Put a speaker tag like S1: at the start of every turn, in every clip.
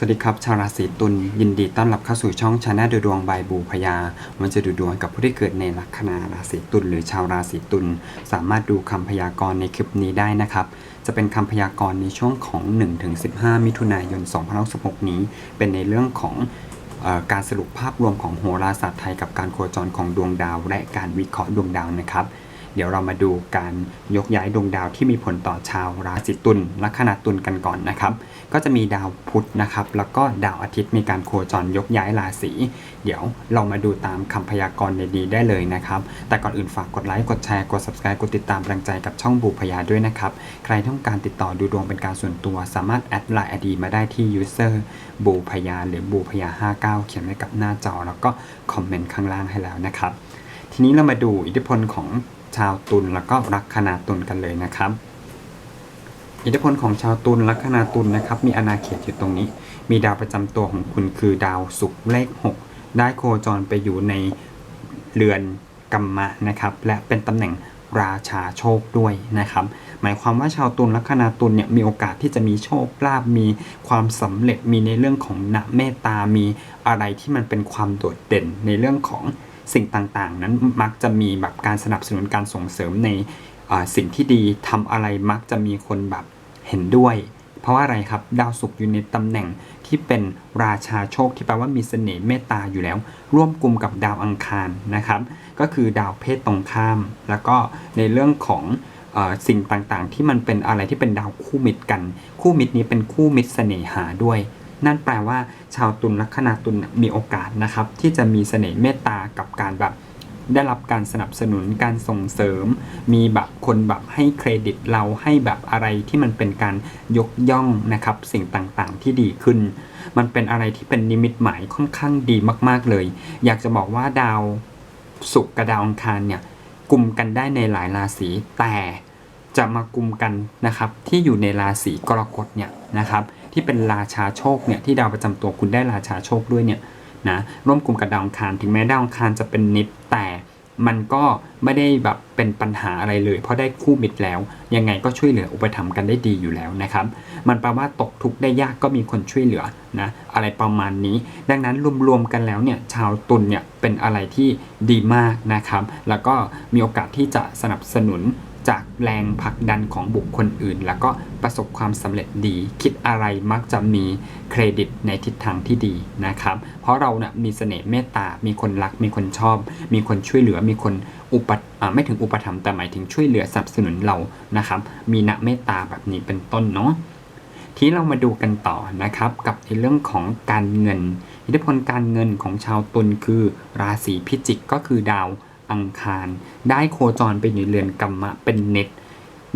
S1: สวัสดีครับ ชาวราศีตุลยินดีต้อนรับเข้าสู่ช่องชาแนลดูดวงบายบูพยา มันจะดูดวงกับผู้ที่เกิดในลัคนาราศีตุลหรือชาวราศีตุลสามารถดูคำพยากรณ์ในคลิปนี้ได้นะครับ จะเป็นคำพยากรณ์ในช่วงของ 1-15 มิถุนายน2566นี้ เป็นในเรื่องของออการสรุปภาพรวมของโหราศาสตร์ไทยกับการโคจรของดวงดาว และการวิเคราะห์ดวงดาวนะครับ เดี๋ยวเรามาดูการยกย้ายดวงดาวที่มีผลต่อชาวราศีตุลลัคนาตุลกันก่อนนะครับ ก็จะมีดาวพุธนะครับ แล้วก็ดาวอาทิตย์มีการโคจรยกย้ายราศีเดี๋ยวเรามาดูตามคำพยากรณ์ในดีได้เลยนะครับ แต่ก่อนอื่นฝากกดไลค์กดแชร์กด subscribe กดติดตามกำลังใจกับช่องบูพยาด้วยนะครับ ใครต้องการติดต่อดูดวงเป็นการส่วนตัว สามารถแอดไลน์อดีมาได้ที่ user บูพยาหรือบูพยา59 เขียนไว้กับหน้าจอ แล้วก็คอมเมนต์ข้างล่างให้แล้วนะครับ ทีนี้เรามาดูอิทธิพลของ ชาวตุลแล้วก็ลัคนาตุลกันเลยนะครับอิทธิพลของชาวตุลลัคนาตุลนะครับมีอาณาเขตอยู่ตรงนี้ มีดาวประจำตัวของคุณคือดาวศุกร์เลข 6 ได้โคจรไปอยู่ในเรือนกัมมะนะครับและเป็นตำแหน่งราชาโชคด้วยนะครับ หมายความว่าชาวตุลลัคนาตุลเนี่ยมีโอกาสที่จะมีโชคลาภมีความสำเร็จมีในเรื่องของณเมตตามีอะไรที่มันเป็นความโดดเด่นในเรื่องของ สิ่งต่างๆ นั้นมักจะมีแบบการสนับสนุนการส่งเสริมในสิ่งที่ดีทำอะไรมักจะมีคนแบบเห็นด้วย เพราะว่าอะไรครับดาวศุกร์อยู่ในตำแหน่งที่เป็นราชาโชคที่แปลว่ามีเสน่ห์เมตตาอยู่แล้ว ร่วมกลุ่มกับดาวอังคารนะครับ ก็คือดาวเพศตรงข้าม แล้วก็ในเรื่องของอสิ่งต่างๆ ที่มันเป็นอะไรที่เป็นดาวคู่มิตรกัน คู่มิตรนี้เป็นคู่มิตรเสน่หาด้วย นั่นแปลว่าชาวตุลลัคนาตุลมีโอกาสนะครับ ที่จะมีเสน่ห์เมตตากับการแบบได้รับการสนับสนุนการส่งเสริม มีแบบคนแบบให้เครดิตเราให้แบบอะไรที่มันเป็นการยกย่องนะครับ สิ่งต่างๆที่ดีขึ้น มันเป็นอะไรที่เป็นนิมิตหมายค่อนข้างดีมากๆเลย อยากจะบอกว่าดาวศุกร์กับดาวอังคารเนี่ยกลุ่มกันได้ในหลายราศีแต่ จะมากลุ่มกันนะครับที่อยู่ในราศีกรกฎเนี่ยนะครับที่เป็นราชาโชคเนี่ยที่ดาวประจำตัวคุณได้ราชาโชคด้วยเนี่ยนะร่วมกลุ่มกับดาวอังคารถึงแม้ดาวอังคารจะเป็นนิดแต่มันก็ไม่ได้แบบเป็นปัญหาอะไรเลย เพราะได้คู่มิตรแล้ว ยังไงก็ช่วยเหลืออุปถัมภ์กันได้ดีอยู่แล้วนะครับ มันแปลว่าตกทุกข์ได้ยากก็มีคนช่วยเหลือนะอะไรประมาณนี้ ดังนั้นรวมๆกันแล้วเนี่ยชาวตุลเนี่ยเป็นอะไรที่ดีมากนะครับ แล้วก็มีโอกาสที่จะสนับสนุน จากแรงผลักดันของบุคคลอื่น แล้วก็ประสบความสำเร็จดี คิดอะไรมักจะมีเครดิตในทิศทางที่ดีนะครับ เพราะเราเนี่ยมีเสน่ห์เมตตา มีคนรัก มีคนชอบ มีคนช่วยเหลือ มีคนอุปไม่ถึงอุปถัมภ์แต่หมายถึงช่วยเหลือสนับสนุนเรานะครับ มีณเมตตาแบบนี้เป็นต้นเนาะทีนี้เรามาดูกันต่อนะครับกับในเรื่องของการเงิน อิทธิพลการเงินของชาวตุลคือราศีพิจิกก็คือดาว อังคาร ได้โคจรไปอยู่เรือนกัมมะเป็นเน็ต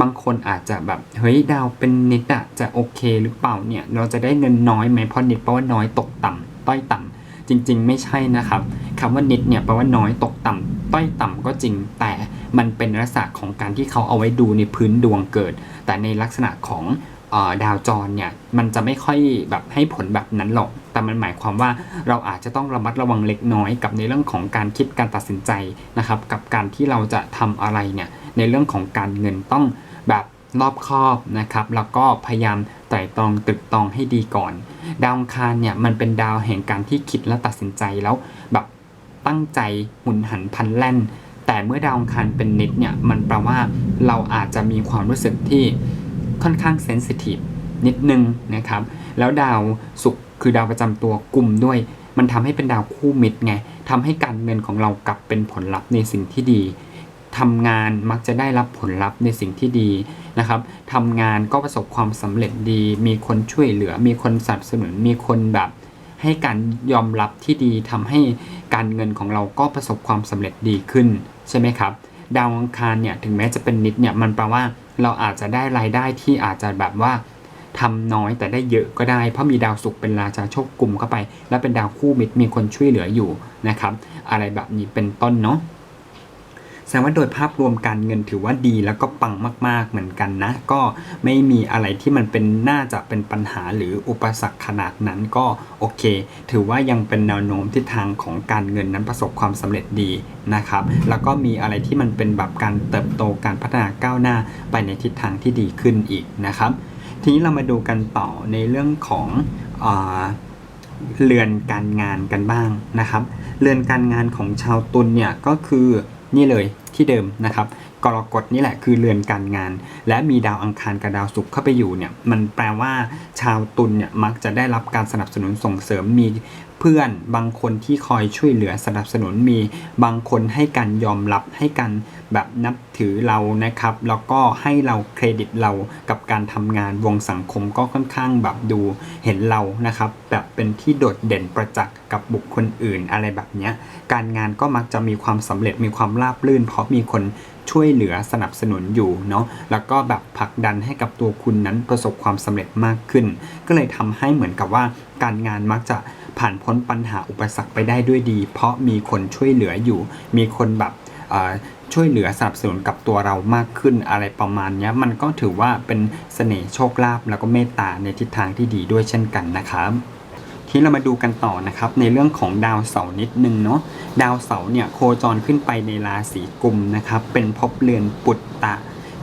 S1: บางคนอาจจะแบบเฮ้ยดาวเป็นเนิดอะจะโอเคหรือเปล่าเนี่ยเราจะได้เงินน้อยไหมเพราะเนิดแปลว่าน้อยตกต่ำต้อยต่ำจริง ๆ ไม่ใช่นะครับคำว่าเนิดเนี่ยแปลว่าน้อยตกต่ำต้อยต่ำก็จริงแต่มันเป็นลักษณะของการที่เขาเอาไว้ดูในพื้นดวงเกิด แต่ในลักษณะของ ดาวจรเนี่ยมันจะไม่ค่อยแบบให้ผลแบบนั้นหรอก แต่มันหมายความว่าเราอาจจะต้องระมัดระวังเล็กน้อยกับในเรื่องของการคิดการตัดสินใจนะครับ กับการที่เราจะทำอะไรเนี่ยในเรื่องของการเงินต้องแบบรอบคอบนะครับ แล้วก็พยายามไตร่ตรองตึกตองให้ดีก่อน ดาวคารเนี่ยมันเป็นดาวแห่งการที่คิดและตัดสินใจแล้วแบบตั้งใจหมุนหันพลันแล่น แต่เมื่อดาวคารเป็นนิดเนี่ยมันแปลว่าเราอาจจะมีความรู้สึกที่ ค่อนข้างเซนซิทีฟนิดนึงนะครับ แล้วดาวศุกร์คือดาวประจำตัวกลุ่มด้วย มันทำให้เป็นดาวคู่มิตรไงทำให้การเงินของเรากลับเป็นผลลัพธ์ในสิ่งที่ดีทำงานมักจะได้รับผลลัพธ์ในสิ่งที่ดีนะครับทำงานก็ประสบความสำเร็จดี มีคนช่วยเหลือ มีคนสนับสนุน มีคนแบบให้การยอมรับที่ดีทำให้การเงินของเราก็ประสบความสำเร็จดีขึ้นใช่ไหมครับ ดาวอังคารเนี่ยถึงแม้จะเป็นนิดเนี่ยมันแปลว่า เราอาจจะได้รายได้ที่อาจจะแบบว่าทำน้อยแต่ได้เยอะก็ได้ เพราะมีดาวศุกร์เป็นราชาโชคกลุ่มเข้าไป และเป็นดาวคู่มิตรมีคนช่วยเหลืออยู่นะครับ อะไรแบบนี้เป็นต้นเนาะ แสดงว่าโดยภาพรวมการเงินถือว่าดีแล้วก็ปังมาก ๆเหมือนกันนะ ก็ไม่มีอะไรที่มันเป็นน่าจะเป็นปัญหาหรืออุปสรรคขนาดนั้นก็โอเค ถือว่ายังเป็นแนวโน้มทิศทางของการเงินนั้นประสบความสำเร็จดีนะครับ แล้วก็มีอะไรที่มันเป็นแบบการเติบโตการพัฒนาก้าวหน้าไปในทิศทางที่ดีขึ้นอีกนะครับ ทีนี้เรามาดูกันต่อในเรื่องของเรือนการงานกันบ้างนะครับ เรือนการงานของชาวตุลเนี่ยก็คือ นี่เลยที่เดิมนะครับกรกฎนี่แหละคือเรือนการงาน และมีดาวอังคารกับดาวศุกร์เข้าไปอยู่เนี่ยมันแปลว่าชาวตุลเนี่ยมักจะได้รับการสนับสนุนส่งเสริมมี เพื่อน บางคนที่คอยช่วยเหลือสนับสนุนมี บางคนให้การยอมรับให้กันแบบนับถือเรานะครับ แล้วก็ให้เราเครดิตเรากับการทำงานวงสังคมก็ค่อนข้างแบบดูเห็นเรานะครับ แบบเป็นที่โดดเด่นประจักษ์กับบุคคลอื่นอะไรแบบเนี้ยการงานก็มักจะมีความสำเร็จมีความราบรื่น เพราะมีคนช่วยเหลือสนับสนุนอยู่เนาะแล้วก็แบบผลักดันให้กับตัวคุณนั้นประสบความสำเร็จมากขึ้น ก็เลยทำให้เหมือนกับว่าการงานมักจะ ผ่านพ้นปัญหาอุปสรรคไปได้ด้วยดี เพราะมีคนช่วยเหลืออยู่ มีคนแบบช่วยเหลือสนับสนุนกับตัวเรามากขึ้นอะไรประมาณนี้มันก็ถือว่าเป็นเสน่ห์โชคลาภแล้วก็เมตตาในทิศทางที่ดีด้วยเช่นกันนะครับที่เรามาดูกันต่อนะครับในเรื่องของดาวเสาร์นิดนึงเนาะดาวเสาร์เนี่ยโคจรขึ้นไปในราศีกุมนะครับเป็นภพเรือนปุตตะ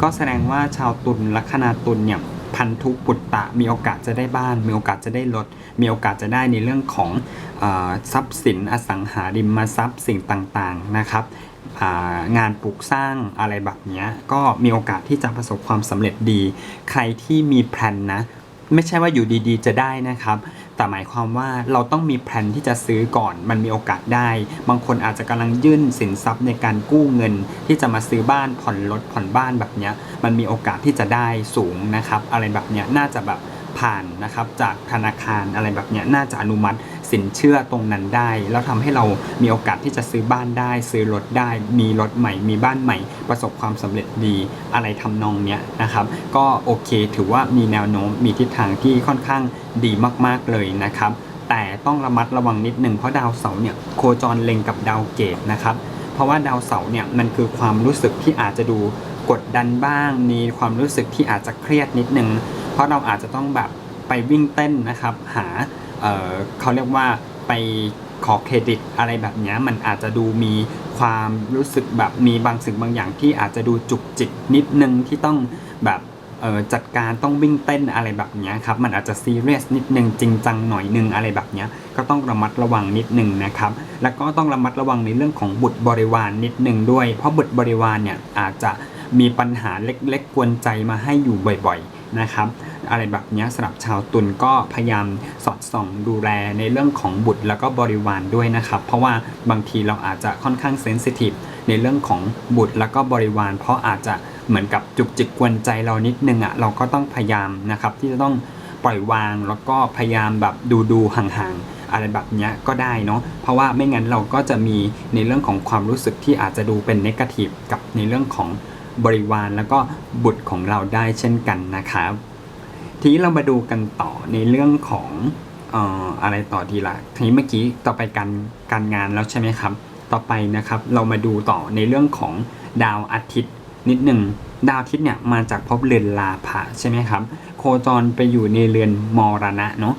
S1: ก็แสดงว่าชาวตุลลัคนาตุลเนี่ย พันธุปุตตะ มีโอกาสจะได้บ้าน มีโอกาสจะได้รถ มีโอกาสจะได้ในเรื่องของอทรัพย์สินอสังหาริมทรัพย์สิ่งต่างๆนะครับงานปลูกสร้างอะไรแบบนี้ก็มีโอกาสที่จะประสบความสำเร็จดี ใครที่มีแพลนนะ ไม่ใช่ว่าอยู่ดีๆ จะได้นะครับ แต่หมายความว่าเราต้องมีแผนที่จะซื้อก่อน มันมีโอกาสได้ บางคนอาจจะกำลังยื่นสินทรัพย์ในการกู้เงิน ที่จะมาซื้อบ้านผ่อนรถผ่อนบ้านแบบเนี้ยมันมีโอกาสที่จะได้สูงนะครับ อะไรแบบเนี้ยน่าจะแบบผ่านนะครับจากธนาคารอะไรแบบเนี้ยน่าจะอนุมัติ สินเชื่อตรงนั้นได้ แล้วทำให้เรามีโอกาสที่จะซื้อบ้านได้ ซื้อรถได้ มีรถใหม่ มีบ้านใหม่ ประสบความสำเร็จดีอะไรทำนองเนี้ยนะครับ ก็โอเคถือว่ามีแนวโน้มมีทิศทางที่ค่อนข้างดีมาก ๆเลยนะครับ แต่ต้องระมัดระวังนิดหนึ่งเพราะดาวเสาร์เนี่ยโคจรเล็งกับดาวเกตนะครับเพราะว่าดาวเสาร์เนี่ยมันคือความรู้สึกที่อาจจะดูกดดันบ้าง มีความรู้สึกที่อาจจะเครียดนิดนึง เพราะเราอาจจะต้องแบบไปวิ่งเต้นนะครับ หา เเขาเรียกว่าไปขอเครดิตอะไรแบบนี้มันอาจจะดูมีความรู้สึกแบบมีบางสิ่งบางอย่างที่อาจจะดูจุกจิกนิดนึงที่ต้องแบบจัดการต้องวิ่งเต้นอะไรแบบนี้ครับมันอาจจะซีเรียสนิดนึงจริงจังหน่อยนึงอะไรแบบนี้ก็ต้องระมัดระวังนิดนึงนะครับแล้วก็ต้องระมัดระวังในเรื่องของบุตรบริวารนนิดนึงด้วย เพราะบุตรบริวารเนี่ยอาจจะมีปัญหาเล็กๆกวนใจมาให้อยู่บ่อยๆ นะครับอะไรแบบนี้สำหรับชาวตุลก็พยายามสอดส่องดูแลในเรื่องของบุตรแล้วก็บริวารด้วยนะครับ เพราะว่าบางทีเราอาจจะค่อนข้างเซนซิทีฟในเรื่องของบุตรแล้วก็บริวาร เพราะอาจจะเหมือนกับจุกจิกกวนใจเรานิดนึงอะเราก็ต้องพยายามนะครับที่จะต้องปล่อยวางแล้วก็พยายามแบบดูดูห่างๆอะไรแบบนี้ก็ได้เนาะเพราะว่าไม่งั้นเราก็จะมีในเรื่องของความรู้สึกที่อาจจะดูเป็นเนกาทีฟกับในเรื่องของ บริวารแล้วก็บุตรของเราได้เช่นกันนะครับ ทีนี้เรามาดูกันต่อในเรื่องของเอ่ออะไรต่อดีละทีนี้เมื่อกี้ต่อไปการการงานแล้วใช่ไหมครับ ต่อไปนะครับเรามาดูต่อในเรื่องของดาวอาทิตย์นิดหนึ่งดาวอาทิตย์เนี่ยมาจากภพเรือนลาภะใช่ไหมครับ โคจรไปอยู่ในเรือนมรณะเนาะ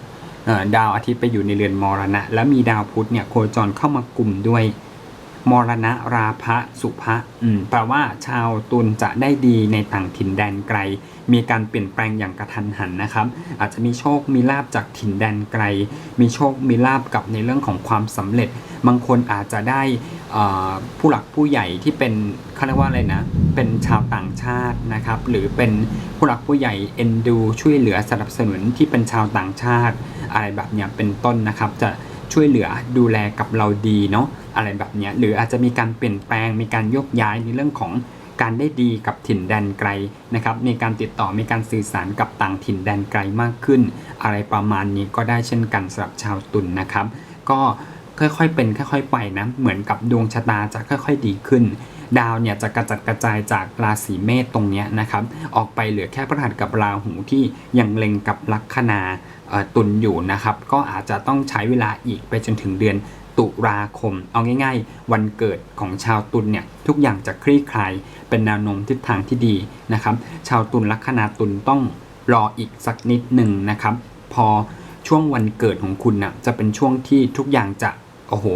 S1: ดาวอาทิตย์ไปอยู่ในเรือนมรณะ แล้วมีดาวพุธเนี่ยโคจรเข้ามากลุ่มด้วย มรณะราภะสุภะอืมแปลว่าชาวตุลจะได้ดีในต่างถิ่นแดนไกล มีการเปลี่ยนแปลงอย่างกระทันหันนะครับ อาจจะมีโชคมีลาบจากถิ่นแดนไกล มีโชคมีลาบกับในเรื่องของความสำเร็จ บางคนอาจจะได้เอ่อผู้หลักผู้ใหญ่ที่เป็นเขาเรียกว่าอะไรนะ เป็นชาวต่างชาตินะครับ หรือเป็นผู้หลักผู้ใหญ่เอ็นดูช่วยเหลือสนับสนุนที่เป็นชาวต่างชาติ อะไรแบบเนี้ยเป็นต้นนะครับจะ ช่วยเหลือดูแลกับเราดีเนาะอะไรแบบเนี้ยหรืออาจจะมีการเปลี่ยนแปลงมีการยกย้ายในเรื่องของการได้ดีกับถิ่นแดนไกลนะครับมีการติดต่อมีการสื่อสารกับต่างถิ่นแดนไกลมากขึ้น อะไรประมาณนี้ก็ได้เช่นกันสำหรับชาวตุลนนะครับ ก็ ค่อยๆเป็นค่อยๆไปนะเหมือนกับดวงชะตาจะค่อยๆดีขึ้น ดาวเนี่ยจะกระจัดกระจายจากราศีเมษตรงนี้นะครับออกไปเหลือแค่พระหัสกับราหูที่ยังเล็งกับลัคนาตุลอยู่นะครับก็อาจจะต้องใช้เวลาอีกไปจนถึงเดือนตุลาคม เอาง่ายๆ วันเกิดของชาวตุลเนี่ยทุกอย่างจะคลี่คลายเป็นแนวโน้มทิศทางที่ดีนะครับชาวตุลลัคนาตุลต้องรออีกสักนิดหนึ่งนะครับ พอช่วงวันเกิดของคุณน่ะจะเป็นช่วงที่ทุกอย่างจะ โอ้โห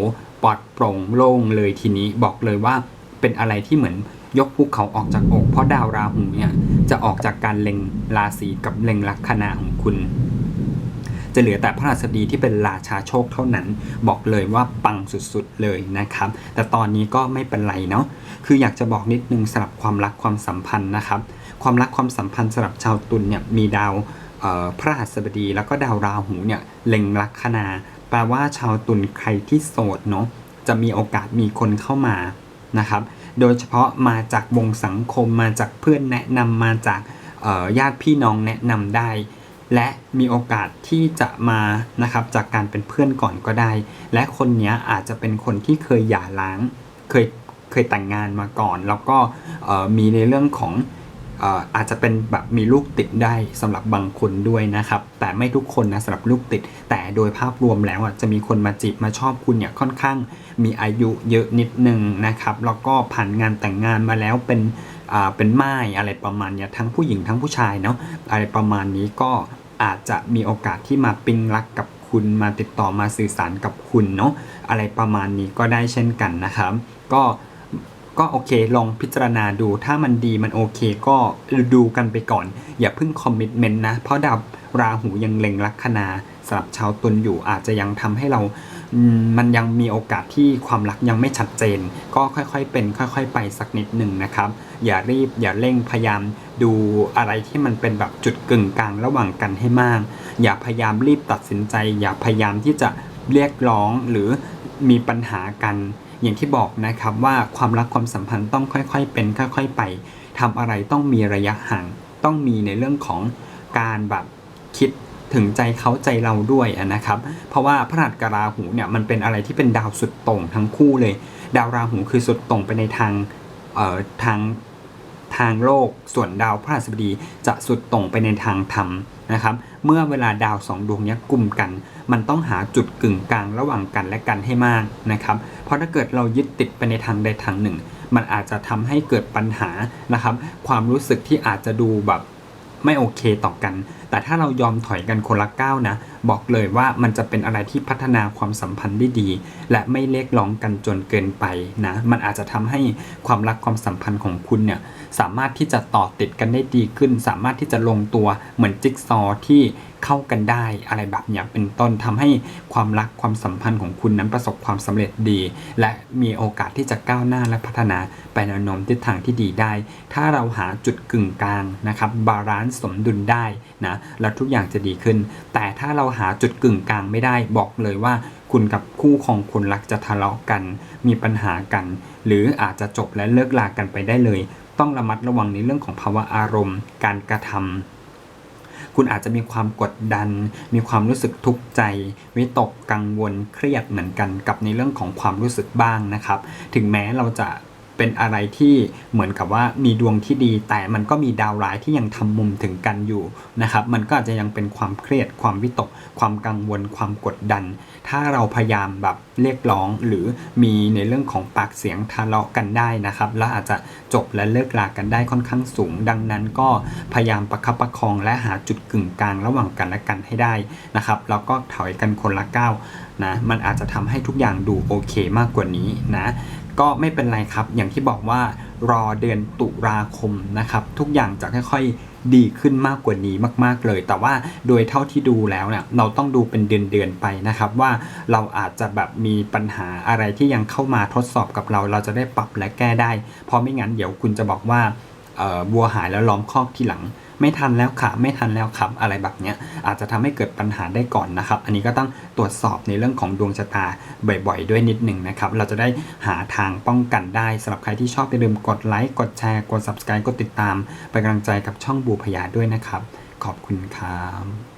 S1: ปลอดโปร่งโล่งเลยทีนี้บอกเลยว่าเป็นอะไรที่เหมือนยกภูเขาออกจากอก เพราะดาวราหูเนี่ยจะออกจากการเล็งราศีกับเล็งลัคนาของคุณ จะเหลือแต่พระราษฎีที่เป็นราชาโชคเท่านั้น บอกเลยว่าปังสุดๆเลยนะครับ แต่ตอนนี้ก็ไม่เป็นไรเนาะคืออยากจะบอกนิดนึงสำหรับความรักความสัมพันธ์นะครับ ความรักความสัมพันธ์สำหรับชาวตุลเนี่ยมีดาว พระหัสบดีแล้วก็ดาวราหูเนี่ยเล็งลัคนาแปลว่าชาวตุลใครที่โสดเนาะจะมีโอกาสมีคนเข้ามานะครับ โดยเฉพาะมาจากวงสังคมมาจากเพื่อนแนะนำมาจากญาติพี่น้องแนะนำได้ และมีโอกาสที่จะมานะครับจากการเป็นเพื่อนก่อนก็ได้ และคนนี้อาจจะเป็นคนที่เคยหย่าร้าง เคยเคยแต่งงานมาก่อน แล้วก็มีในเรื่องของ อาจจะเป็นแบบมีลูกติดได้สำหรับบางคนด้วยนะครับ แต่ไม่ทุกคนนะสำหรับลูกติด แต่โดยภาพรวมแล้วอะจะมีคนมาจีบมาชอบคุณเนี่ยค่อนข้างมีอายุเยอะนิดนึงนะครับ แล้วก็ผ่านงานแต่งงานมาแล้วเป็นเป็นไม้อะไรประมาณเนี้ยทั้งผู้หญิงทั้งผู้ชายเนาะอะไรประมาณนี้ก็อาจจะมีโอกาสที่มาปิ๊งรักกับคุณมาติดต่อมาสื่อสารกับคุณเนาะอะไรประมาณนี้ก็ได้เช่นกันนะครับ ก็ ก็โอเค ลองพิจารณาดูถ้ามันดีมันโอเค ก็ดูกันไปก่อน อย่าเพิ่งคอมมิตเมนต์นะ เพราะดาวราหูยังเล็งลัคนาสำหรับชาวตุลอยู่อาจจะยังทำให้เรามมันยังมีโอกาสที่ความรักยังไม่ชัดเจน ก็ค่อยๆเป็น ค่อย ๆ ไปสักนิดหนึ่งนะครับ อย่ารีบอย่าเร่งพยายามดูอะไรที่มันเป็นแบบจุดกึ่งกลางระหว่างกันให้มาก อย่าพยายามรีบตัดสินใจ อย่าพยายามที่จะเรียกร้องหรือ มีปัญหากัน อย่างที่บอกนะครับว่าความรักความสัมพันธ์ต้องค่อยๆ เป็นค่อย ๆ ไปทำอะไรต้องมีระยะห่าง ต้องมีในเรื่องของการแบบคิดถึงใจเขาใจเราด้วยนะครับ เพราะว่าพระหัตถ์กราหูเนี่ยมันเป็นอะไรที่เป็นดาวสุดต่งทั้งคู่เลย ดาวราหูคือสุดต่งไปในทางเอ่อทางทางโลก ส่วนดาวพระหัสบดีจะสุดต่งไปในทางธรรมนะครับ เมื่อเวลาดาวสองดวงนี้กลุ่มกัน มันต้องหาจุดกึ่งกลางระหว่างกันและกันให้มากนะครับ เพราะถ้าเกิดเรายึดติดไปในทางใดทางหนึ่ง มันอาจจะทำให้เกิดปัญหานะครับ ความรู้สึกที่อาจจะดูแบบไม่โอเคต่อกัน แต่ถ้าเรายอมถอยกันคนละก้าวนะ บอกเลยว่ามันจะเป็นอะไรที่พัฒนาความสัมพันธ์ได้ดี และไม่เรียกร้องกันจนเกินไปนะ มันอาจจะทำให้ความรักความสัมพันธ์ของคุณเนี่ยสามารถที่จะต่อติดกันได้ดีขึ้น สามารถที่จะลงตัวเหมือนจิ๊กซอที่เข้ากันได้อะไรแบบเนี้ยเป็นต้นทำให้ความรักความสัมพันธ์ของคุณนั้นประสบความสำเร็จดี และมีโอกาสที่จะก้าวหน้าและพัฒนาไปในนมทิศทางที่ดีได้ ถ้าเราหาจุดกึ่งกลางนะครับบาลานซ์สมดุลได้นะแล้วทุกอย่างจะดีขึ้น แต่ถ้าเราหาจุดกึ่งกลางไม่ได้บอกเลยว่า คุณกับคู่ของคุณรักจะทะเลาะกัน มีปัญหากัน หรืออาจจะจบและเลิกลากันไปได้เลย ต้องระมัดระวังในเรื่องของภาวะอารมณ์ การกระทำคุณอาจจะมีความกดดัน มีความรู้สึกทุกข์ใจ วิตกกังวล เครียดเหมือนกันกับในเรื่องของความรู้สึกบ้างนะครับ ถึงแม้เราจะ เป็นอะไรที่เหมือนกับว่ามีดวงที่ดี แต่มันก็มีดาวร้ายที่ยังทำมุมถึงกันอยู่นะครับมันก็อาจจะยังเป็นความเครียด ความวิตก ความกังวล ความกดดัน ถ้าเราพยายามแบบเรียกร้องหรือมีในเรื่องของปากเสียงทะเลาะกันได้นะครับแล้วอาจจะจบและเลิกลากันได้ค่อนข้างสูง ดังนั้นก็พยายามประคับประคองและหาจุดกึ่งกลางระหว่างกันและกันให้ได้นะครับแล้วก็ถอยกันคนละก้าวนะมันอาจจะทำให้ทุกอย่างดูโอเคมากกว่านี้นะ ก็ไม่เป็นไรครับ อย่างที่บอกว่ารอเดือนตุลาคมนะครับ ทุกอย่างจะค่อยๆดีขึ้นมากกว่านี้มาก ๆเลย แต่ว่าโดยเท่าที่ดูแล้วเนี่ยเราต้องดูเป็นเดือนๆไปนะครับ ว่าเราอาจจะแบบมีปัญหาอะไรที่ยังเข้ามาทดสอบกับเรา เราจะได้ปรับและแก้ได้ เพราะไม่งั้นเดี๋ยวคุณจะบอกว่าเอ่อวัวหายแล้วล้อมคอกทีหลัง ไม่ทันแล้วค่ะ ไม่ทันแล้วครับอะไรแบบเนี้ยอาจจะทำให้เกิดปัญหาได้ก่อนนะครับ อันนี้ก็ต้องตรวจสอบในเรื่องของดวงชะตาบ่อยๆ ด้วยนิดหนึ่งนะครับ เราจะได้หาทางป้องกันได้สำหรับใครที่ชอบอย่าลืมกดไลค์กดแชร์กด subscribe กดติดตามเป็นกำลังใจกับช่องบูพยาด้วยนะครับ ขอบคุณครับ